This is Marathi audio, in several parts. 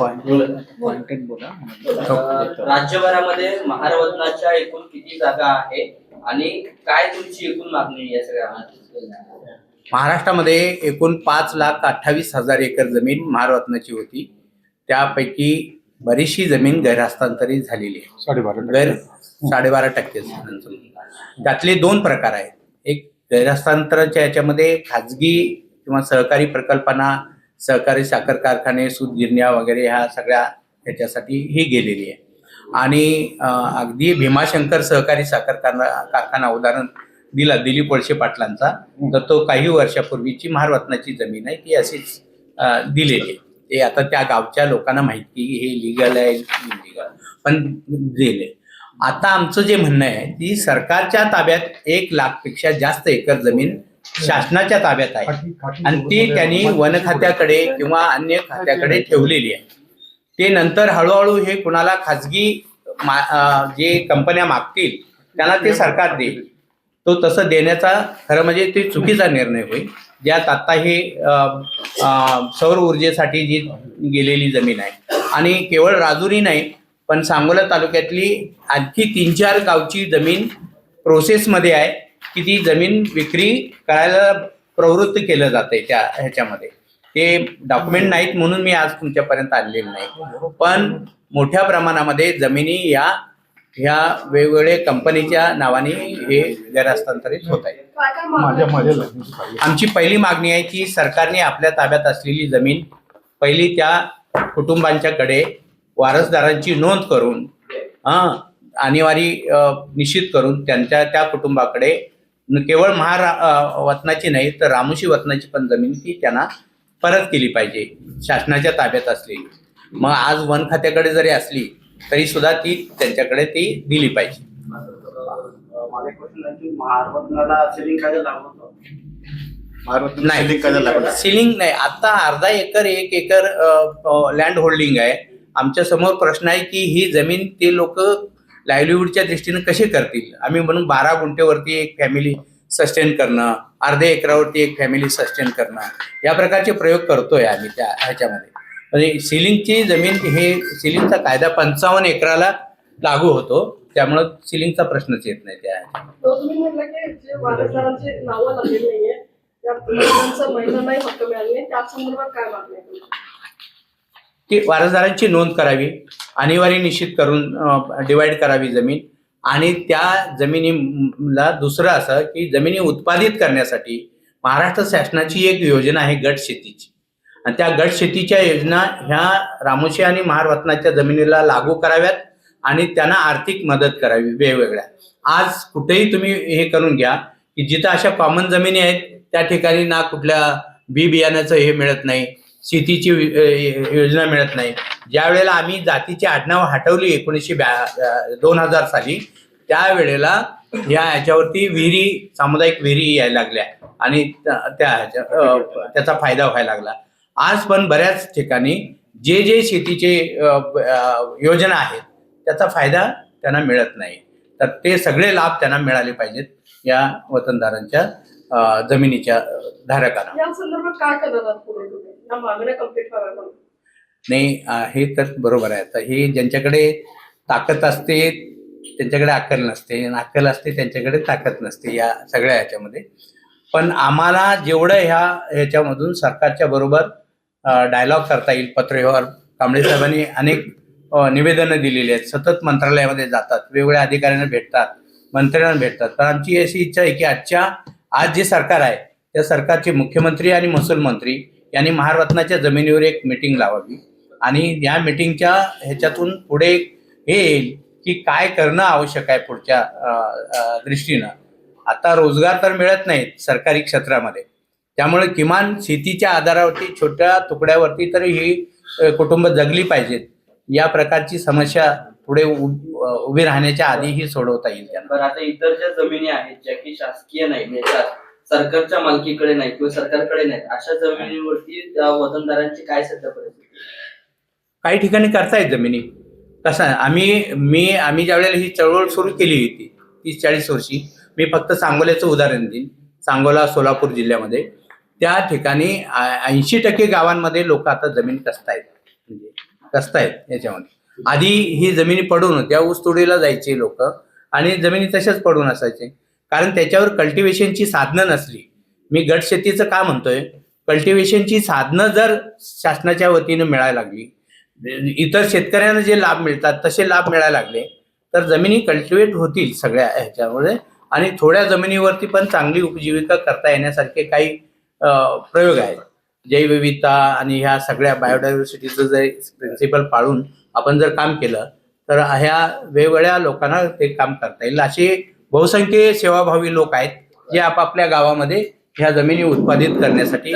पॉइंटेड बोला. अं, राज्यभरामध्ये महारवतनाच्या एकूण किती जागा आहे? आणि काय तुमची एकूण मागणी या सगळ्या महाराष्ट्रामध्ये एकूण पाच लाख अठ्ठावीस हजार एकर जमीन महारत्नाची होती. त्यापैकी बरीचशी जमीन गैरहस्तांतरित झालेली आहे. साडेबारा गैर साडेबारा टक्के त्यातले दोन प्रकार आहेत. एक गैरहस्तांतराच्या याच्यामध्ये खाजगी किंवा सहकारी प्रकल्पांना सहकारी साखर कारखाने सूत गिरण्या वगैरे ह्या सगळ्या ह्याच्यासाठी ही गेलेली आहे. आणि अगदी भीमाशंकर सहकारी साखर कारखाना उदाहरण दिला दिलीप वळसे पाटलांचा तर तो काही वर्षापूर्वीची महारत्नाची जमीन आहे ती अशीच दिलेली आहे. ते आता त्या गावच्या लोकांना माहिती हे लिगल आहे इलिगल पण दिले आता आमचं जे म्हणणं आहे ती सरकारच्या ताब्यात एक लाखपेक्षा जास्त एकर जमीन शासनाच्या ताब्यात आहे. आणि ती त्यांनी वन खात्याकडे किंवा अन्य खात्याकडे ठेवलेली आहे. ते नंतर हळूहळू हे कुणाला खाजगी जे कंपन्या मागतील त्यांना ते सरकार देईल. तो तसं देण्याचा खरं म्हणजे ते चुकीचा निर्णय होईल. ज्यात आता हे सौर ऊर्जेसाठी जी गेलेली जमीन आहे. आणि केवळ राजुरी नाही पण सांगोला तालुक्यातली आणखी तीन चार गावची जमीन प्रोसेसमध्ये आहे. की ती जमीन विक्री करायला प्रवृत्त केलं जाते त्या ह्याच्यामध्ये. ते डॉक्युमेंट नाहीत म्हणून मी आज तुमच्यापर्यंत आणलेले नाही. पण मोठ्या प्रमाणामध्ये जमिनी या ह्या वेगवेगळ्या कंपनीच्या नावाने हे गैरहस्तांतरित होत आहे. आमची पहिली मागणी आहे की सरकारने आपल्या ताब्यात असलेली जमीन पहिली त्या कुटुंबांच्याकडे वारसदारांची नोंद करून हं, आणीवारी अ, निश्चित करून त्यांच्या त्या कुटुंबाकडे केवळ महार वतनाची नाही तर रामोशी वतनाची पण जमीन ती त्यांना परत केली पाहिजे शासनाच्या ताब्यात असलेली. मग आज वन खात्याकडे जरी असली तरी सुद्धा ती त्यांच्याकडे ती दिली पाहिजे. नाही सिलिंग नाही. आता अर्धा एकर एक एकर लँड होल्डिंग आहे. आमच्यासमोर प्रश्न आहे की ही जमीन ते लोक लाईव्हलीहूडच्या दृष्टीने कसे करतील? आम्ही म्हणून बारा गुंठेवरती एक फॅमिली सस्टेन करणं अर्ध्या एकरावरती एक फॅमिली सस्टेन करणं या प्रकारचे प्रयोग करतोय आम्ही त्या ह्याच्यामध्ये. म्हणजे सिलिंगची जमीन हे सिलिंगचा कायदा पंचावन्न एकराला लागू होतो त्यामुळं सिलिंगचा प्रश्नच येत नाही त्या की वारसदारांचे नोंद करावी आणीवारी निश्चित करून डिवाइड करावी जमीन आणि त्या जमिनीला दुसरं असं की जमिनी उत्पादित करण्यासाठी महाराष्ट्र शासनाची एक योजना आहे गट शेतीची. आणि त्या गट शेतीच्या योजना ह्या रामोशी आणि महारत्नाच्या जमिनीला लागू कराव्यात आणि त्यांना आर्थिक मदत करावी वेगवेगळ्या. आज कुठेही तुम्ही हे करून घ्या की जिथं अशा कॉमन जमिनी आहेत त्या ठिकाणी ना कुठल्या बी बियाण्याचं हे मिळत नाही. शेतीची योजना मिळत नाही. ज्या वेळेला आम्ही जातीची आडनाव हटवली एकोणीसशे ब्या दोन हजार साली त्यावेळेला या ह्याच्यावरती विहिरी सामुदायिक विहिरी यायला लागल्या. आणि त्या त्याचा फायदा व्हायला लागला. आज पण बऱ्याच ठिकाणी जे जे शेतीचे योजना आहेत त्याचा फायदा त्यांना मिळत नाही. तर ते सगळे लाभ त्यांना मिळाले पाहिजेत या वतनदारांच्या जमिनीच्या धारकांना. या संदर्भात काय करणार आहात पुढे तुम्ही? या मागण्या कंप्लीट करा म्हणून नाही हे तर बरोबर आहे. आता हे ज्यांच्याकडे ताकद असते त्यांच्याकडे अक्कल नसते. अक्कल असते त्यांच्याकडे ताकद नसते या सगळ्या ह्याच्यामध्ये. पण आम्हाला जेवढं ह्या ह्याच्यामधून सरकारच्या बरोबर डायलॉग करता येईल पत्रव्यवहार कांबळे साहेबांनी अनेक निवेदनं दिलेली आहेत. सतत मंत्रालयामध्ये जातात. वेगवेगळ्या अधिकाऱ्यांना भेटतात मंत्र्यांना भेटतात. पण आमची अशी इच्छा आहे की आजच्या आज जे सरकार आहे त्या सरकारचे मुख्यमंत्री आणि महसूल मंत्री यांनी महारत्नाच्या जमिनीवर एक मिटिंग लावावी. आणि या मिटिंगच्या ह्याच्यातून पुढे हे येईल की काय करणं आवश्यक आहे पुढच्या दृष्टीनं. आता रोजगार तर मिळत नाहीत सरकारी क्षेत्रामध्ये. त्यामुळे किमान शेतीच्या आधारावरती छोट्या तुकड्यावरती तरी ही कुटुंब जगली पाहिजेत. या प्रकारची समस्या पुढे उभी राहण्याच्या आधी ही सोडवता येईल त्यांना. आता इतर ज्या जमिनी आहेत ज्या की शासकीय नाही म्हणजे सरकारच्या मालकीकडे नाही किंवा सरकारकडे नाहीत अशा जमिनीवरती वतनदारांची काय सध्या परिस्थिती काही ठिकाणी करतायत जमिनी. कसं आहे, आम्ही मी आम्ही ज्या वेळेला ही चळवळ सुरू केली होती तीस चाळीस वर्षी मी फक्त सांगोल्याचं उदाहरण देईन सांगोला सोलापूर जिल्ह्यामध्ये. त्या ठिकाणी ऐंशी टक्के गावांमध्ये लोक आता जमीन कसतायत म्हणजे आहेत याच्यामध्ये. आधी ही जमिनी पडून त्या ऊसतोडीला जायचे लोक आणि जमिनी तशाच पडून असायचे. कारण त्याच्यावर कल्टिवेशनची साधनं नसली. मी गट शेतीचं का म्हणतोय? कल्टिवेशनची साधनं जर शासनाच्या वतीनं मिळायला लागली इतर शेतकऱ्यांना जे लाभ मिळतात तसे लाभ मिळायला लागले तर जमिनी कल्टिवेट होतील सगळ्या ह्याच्यामध्ये. आणि थोड्या जमिनीवरती पण चांगली उपजीविका करता येण्यासारखे काही प्रयोग आहेत. जैवविविधता आणि ह्या सगळ्या बायोडायव्हर्सिटीचं जे प्रिन्सिपल पाळून आपण जर काम केलं तर ह्या वेगवेगळ्या लोकांना ते काम करता येईल. असे बहुसंख्य सेवाभावी लोक आहेत जे आपापल्या गावामध्ये ह्या जमिनी उत्पादित करण्यासाठी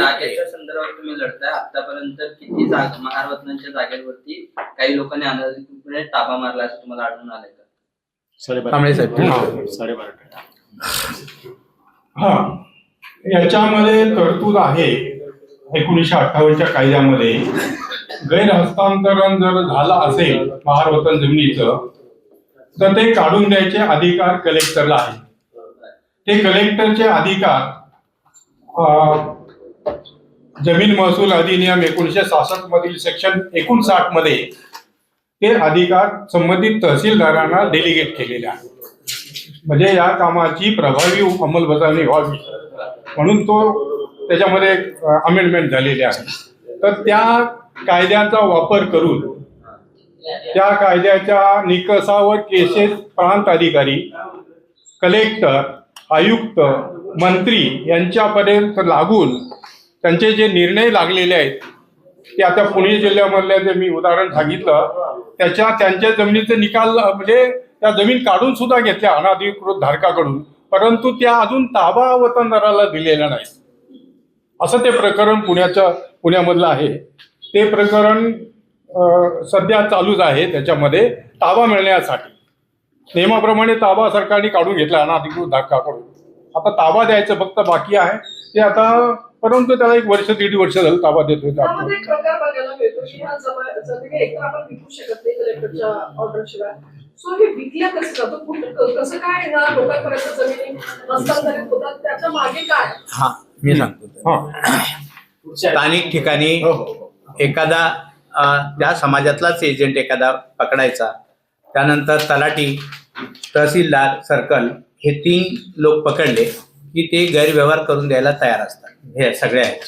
संदर्भात तुम्ही लढताय. आतापर्यंत किती जागा महारत्नांच्या जागेवरती काही लोकांनी अनाधिकृतपणे ताबा मारला असं तुम्हाला आढळून आलंय का? कांबळे साहेब हा. याच्यामध्ये तरतूद आहे एकोणीसशे अठ्ठावन्नच्या कायद्यामध्ये. गैरहस्तांतरण जर झालं असेल महारवतन जमिनीचं तर ते काढून द्यायचे अधिकार कलेक्टरला आहे ते कलेक्टरचे अधिकार अं, जमीन महसूल अधिनियम एकोणीशे सहासष्ट मधील सेक्शन एकोणसाठमध्ये ते अधिकार संबंधित तहसीलदारांना डेलिगेट केलेले आहे म्हणजे या कामाची प्रभावी अंमलबजावणी व्हावी. म्हणून तो त्याच्यामध्ये अमेंडमेंट झालेले आहे. तर त्या कायद्याचा वापर करून त्या कायद्याच्या निकषावर केसेस प्रांत अधिकारी कलेक्टर आयुक्त मंत्री यांच्यापर्यंत लागून त्यांचे जे निर्णय लागलेले आहेत ते आता पुणे जिल्ह्यामधल्या जे मी उदाहरण सांगितलं त्याच्या त्यांच्या जमिनीचे निकाल म्हणजे त्या जमीन काढून सुद्धा घेतल्या अनाधिकृत धारकाकडून परंतु त्या अजून ताबा वतनदाराला दिलेल्या नाही असं ते प्रकरण पुण्याच्या पुण्यामधलं आहे. ते प्रकरण सध्या चालूच आहे त्याच्यामध्ये ताबा मिळण्यासाठी. नियमाप्रमाणे ताबा सरकारने काढून घेतला अनाधिकृत धारकाकडून आता ताबा द्यायचं फक्त बाकी आहे. ते आता परंतु त्याला एक वर्ष दीड वर्ष झालं ताबा देतोय ते आपण. त्यामध्ये एक प्रकार बघायला मिळतो की ह्या जमा- जमिनी एकतर आपण विकू शकत नाही कलेक्टरच्या ऑर्डर शिवाय सो हे विकल्या कसं जातं? कुठं कसं काय ह्या लोकांपर्यंत जमिनी हस्तांतरित होतात? त्याच्यामागे काय? हा मी सांगतो. हा. स्थानिक ठिकाणी हो, हो. एखादा त्या समाजातलाच एजंट एखादा पकडायचा त्यानंतर तलाठी तहसीलदार सर्कल हे तीन लोक पकडले की ते गैरव्यवहार करून द्यायला तयार असतात. हे सगळे आहेत.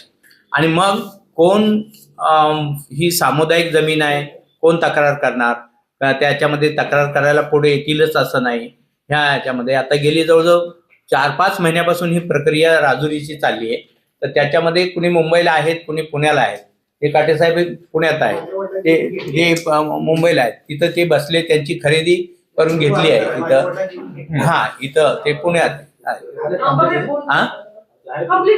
आणि मग कोण ही सामुदायिक जमीन आहे कोण तक्रार करणार? त्याच्यामध्ये तक्रार करायला पुढे येतीलच असं नाही. ह्या ह्याच्यामध्ये आता गेली जवळजवळ चार पाच महिन्यापासून ही प्रक्रिया राजुरीची चालली आहे. तर त्याच्यामध्ये कुणी मुंबईला आहेत कुणी पुण्याला आहेत. हे काटेसाहेब हे पुण्यात आहेत ते हे प- मुंबईला आहेत तिथं ते बसले त्यांची खरेदी करून घेतली आहे इथं. हा इथं ते पुण्यात आहे. हे?